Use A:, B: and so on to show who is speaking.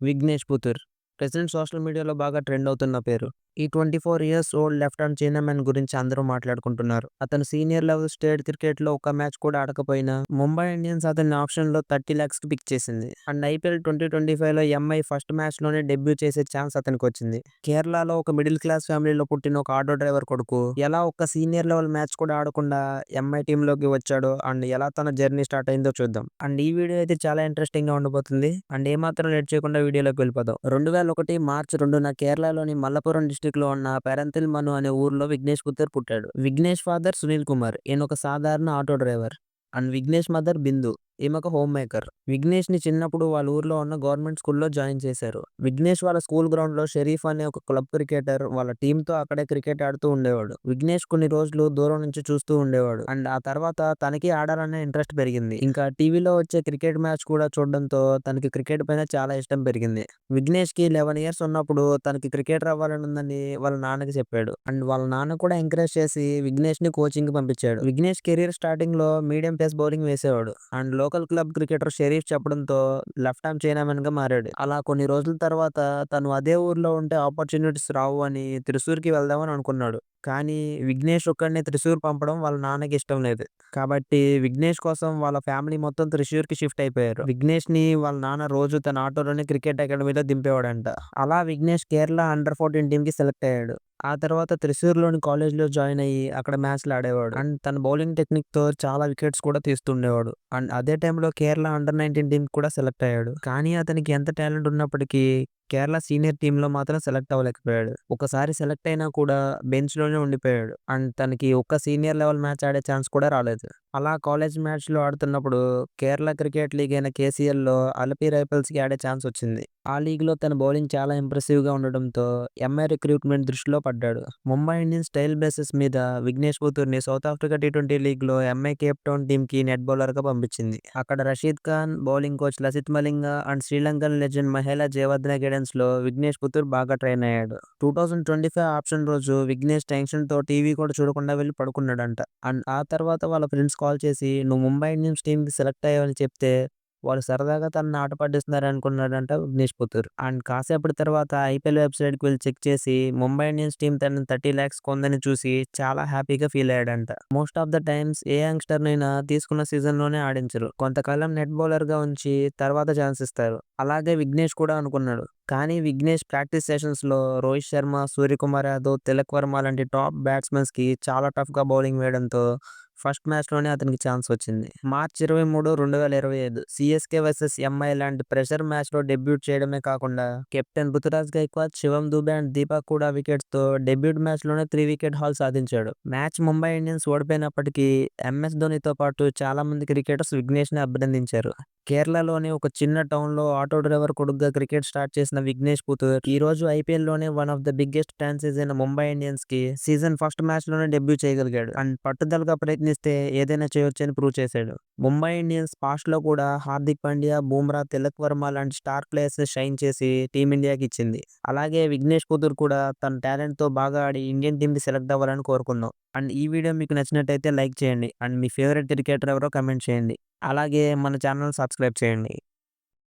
A: Vignesh Puthur present social మీడియాలో బాగా trend అవుతున్న పేరు. ఈ 24 years old left arm man గురించి అందరూ మాట్లాడుకుంటున్నారు. అతను సీనియర్ లెవెల్ స్టేట్ క్రికెట్‌లో ఒక మ్యాచ్ కూడా ఆడకపోయినా ముంబై ఇండియన్స్ అతన్ని ఆప్షన్‌లో 30 లాక్స్‌కి పిక్ చేసింది. అండ్ ఐపీఎల్ 2025లో ఎంఐ ఫస్ట్ మ్యాచ్‌లోనే డెబ్యూ చేసే ఛాన్స్ అతనికి వచ్చింది కేరళలో ఒక మిడిల్ క్లాస్ ఫ్యామిలీలో పుట్టిన ఒక ఆటో డ్రైవర్ కొడుకు ఎలా ఒక సీనియర్ లెవెల్ మ్యాచ్ కూడా ఆడకుండా ఎంఐ టీమ్‌లోకి వచ్చాడో అండ్ ఎలా తన జర్నీ స్టార్ట్ అయిందో చూద్దాం. అండ్ ఈ వీడియో అయితే చాలా ఇంట్రెస్టింగ్గా ఉండబోతుంది. అండ్ ఏమాత్రం లేట్ చేయకుండా వీడియోలోకి వెళ్ళిపోదాం. 2001 మార్చి రెండున కేరళలోని మల్లపురం మలప్పురం డిస్ట్రిక్ట్‌లో ఉన్న పెరంతల్మను అనే ఊర్లో విఘ్నేష్ పుత్తూర్ పుట్టాడు. విఘ్నేష్ ఫాదర్ సునీల్ కుమార్ ఈయన ఒక సాధారణ auto driver. And Vignesh mother Bindu ఈమె ఒక హోమ్ మేకర్. విఘ్నేష్‌ని చిన్నప్పుడు వాళ్ళ ఊర్లో ఉన్న గవర్నమెంట్ స్కూల్‌లో జాయిన్ చేశారు. విఘ్నేష్ వాళ్ళ స్కూల్ గ్రౌండ్‌లో షరీఫ్ అనే ఒక క్లబ్ క్రికెటర్ వాళ్ళ టీమ్‌తో అక్కడే క్రికెట్ ఆడుతూ ఉండేవాడు. విఘ్నేష్ కొన్ని రోజులు దూరం నుంచి చూస్తూ ఉండేవాడు. అండ్ ఆ తర్వాత తనకి ఆడాలనే ఇంట్రెస్ట్ పెరిగింది. ఇంకా టీవీలో వచ్చే క్రికెట్ మ్యాచ్ కూడా చూడడంతో తనకి క్రికెట్ పైన చాలా ఇష్టం పెరిగింది. విఘ్నేష్కి లెవెన్ ఇయర్స్ ఉన్నప్పుడు తనకి క్రికెటర్ అవ్వాలని ఉందని వాళ్ళ నాన్నకి చెప్పాడు. అండ్ వాళ్ళ నాన్న కూడా ఎంకరేజ్ చేసి విఘ్నేష్ని కోచింగ్కి పంపించాడు. విఘ్నేష్ కెరీర్ స్టార్టింగ్‌లో మీడియం పేస్ బౌలింగ్ వేసేవాడు. అండ్లో లోకల్ క్లబ్ క్రికెటర్ షరీఫ్ చెప్పడంతో లెఫ్ట్ ఆర్మ్ చైనామెన్గా మారాడు. అలా కొన్ని రోజుల తర్వాత తను అదే ఊర్లో ఉంటే ఆపర్చునిటీస్ రావు అని త్రిశూర్‌కి వెళ్దామని అనుకున్నాడు. కానీ విఘ్నేష్ ఒక్కడిని త్రిశూర్ పంపడం వాళ్ళ నాన్నకి ఇష్టం లేదు. కాబట్టి విఘ్నేష్ కోసం వాళ్ళ ఫ్యామిలీ మొత్తం త్రిశూర్‌కి షిఫ్ట్ అయిపోయారు. విఘ్నేష్‌ని వాళ్ళ నాన్న రోజు తన ఆటోలోనే క్రికెట్ అకాడమీలో దింపేవాడంట. అలా విఘ్నేష్ కేరళ అండర్ 14 టీమ్‌కి సెలెక్ట్ అయ్యాడు. ఆ తర్వాత త్రిశూర్‌లోని కాలేజ్‌లో జాయిన్ అయ్యి అక్కడ మ్యాచ్‌లు ఆడేవాడు. అండ్ తన బౌలింగ్ టెక్నిక్‌తో చాలా వికెట్స్ కూడా తీస్తుండేవాడు. అండ్ అదే టైంలో కేరళ అండర్ నైన్టీన్ టీమ్ కూడా సెలెక్ట్ అయ్యాడు. కానీ అతనికి ఎంత టాలెంట్ ఉన్నప్పటికీ కేరళ సీనియర్ టీంలో మాత్రం సెలెక్ట్ అవ్వలేకపోయాడు. ఒకసారి సెలెక్ట్ అయినా కూడా బెంచ్‌లోనే ఉండిపోయాడు. అండ్ తనకి ఒక్క సీనియర్ లెవెల్ మ్యాచ్ ఆడే ఛాన్స్ కూడా రాలేదు. అలా కాలేజ్ మ్యాచ్‌లో ఆడుతున్నప్పుడు కేరళ క్రికెట్ లీగ్ అయిన కేసీఎల్‌లో అలపి రైఫల్స్‌కి ఆడే ఛాన్స్ వచ్చింది. ఆ లీగ్‌లో తన బౌలింగ్ చాలా ఇంప్రెసివ్‌గా ఉండడంతో ఎంఐ రిక్రూట్‌మెంట్ దృష్టిలో పడ్డాడు. ముంబై ఇండియన్స్ స్టైల్ బేసిస్ మీద విఘ్నేష్ పుత్తూర్‌ని సౌత్ ఆఫ్రికా టీ20 లీగ్‌లో ఎంఐ కేప్ టౌన్ టీమ్‌కి నెట్ బౌలర్‌గా పంపించింది. అక్కడ Rashid Khan, bowling coach Lasith Malinga and Sri Lankan legend Mahela Jayawardene లో విఘ్నేష్ పుత్తూర్ బాగా ట్రైన్ అయ్యాడు. 2025 ఆప్షన్ రోజు విఘ్నేష్ టెన్షన్‌తో టీవీ కూడా చూడకుండా వెళ్ళి పడుకున్నాడంట. అండ్ ఆ తర్వాత వాళ్ళ ఫ్రెండ్స్ కాల్ చేసి నువ్వు ముంబై ఇండియన్స్ టీమ్‌కి సెలెక్ట్ అయ్యావని చెప్తే వాళ్ళు సరదాగా తనని ఆట పట్టిస్తున్నారనుకున్నాడంట విఘ్నేష్ పుత్తూర్. అండ్ కాసేపటి తర్వాత ఐపీఎల్ వెబ్‌సైట్‌కి వెళ్ళి చెక్ చేసి ముంబై ఇండియన్స్ టీమ్ తనని థర్టీ ల్యాక్స్ కొందని చూసి చాలా హ్యాపీగా feel అయ్యాడంట. Most of the times a యంగ్‌స్టర్‌నైనా తీసుకున్న సీజన్‌లోనే ఆడించరు. కొంతకాలం నెట్ బౌలర్‌గా ఉంచి తర్వాత ఛాన్స్ ఇస్తారు. అలాగే విఘ్నేష్ కూడా అనుకున్నాడు. కానీ విఘ్నేష్ ప్రాక్టీస్ సెషన్స్‌లో రోహిత్ శర్మ, సూర్యకుమార్ యాదవ్, తిలక్ వర్మ లాంటి టాప్ బ్యాట్స్‌మెన్స్‌కి చాలా టఫ్‌గా బౌలింగ్ వేయడంతో ఫస్ట్ మ్యాచ్‌లోనే అతనికి ఛాన్స్ వచ్చింది. మార్చి 23, 2025 సీఎస్‌కే వర్సెస్ ఎంఐ లాంటి ప్రెషర్ మ్యాచ్‌లో డెబ్యూట్ చేయడమే కాకుండా కెప్టెన్ ఋతురాజ్ గైక్వాడ్ శివం దుబే అండ్ దీపక్ కూడా వికెట్స్‌తో డెబ్యూట్ మ్యాచ్‌లోనే త్రీ వికెట్ హాల్ సాధించాడు. మ్యాచ్ ముంబై ఇండియన్స్ ఓడిపోయినప్పటికీ ఎంఎస్ ధోనితో పాటు చాలా మంది క్రికెటర్స్ విఘ్నేష్‌ని అభినందించారు. కేరళలోని ఒక చిన్న టౌన్‌లో ఆటో డ్రైవర్ కొడుకుగా క్రికెట్ స్టార్ట్ చేసిన విఘ్నేష్ పుత్తూర్ ఈ రోజు ఐపీఎల్‌లోనే one of the biggest franchise అయిన ముంబై ఇండియన్స్‌కి సీజన్ ఫస్ట్ మ్యాచ్‌లోనే డెబ్యూ చేయగలిగాడు. అండ్ పట్టుదలగా ప్రయత్నిస్తే ఏదైనా చేయొచ్చని ప్రూవ్ చేశాడు. ముంబై ఇండియన్స్ పాస్ట్‌లో కూడా హార్దిక్ పాండ్యా, బుమ్రా, తిలక్ వర్మ లాంటి స్టార్ ప్లేయర్స్ షైన్ చేసి టీమిండియాకి ఇచ్చింది. అలాగే విఘ్నేష్ కుదూర్ కూడా తన టాలెంట్‌తో బాగా ఆడి ఇండియన్ టీమ్‌కి సెలెక్ట్ అవ్వాలని కోరుకుందాం. అండ్ ఈ వీడియో మీకు నచ్చినట్టయితే లైక్ చేయండి. అండ్ మీ ఫేవరెట్ క్రికెటర్ ఎవరో కమెంట్ చేయండి. అలాగే మన ఛానల్ సబ్స్క్రైబ్ చేయండి.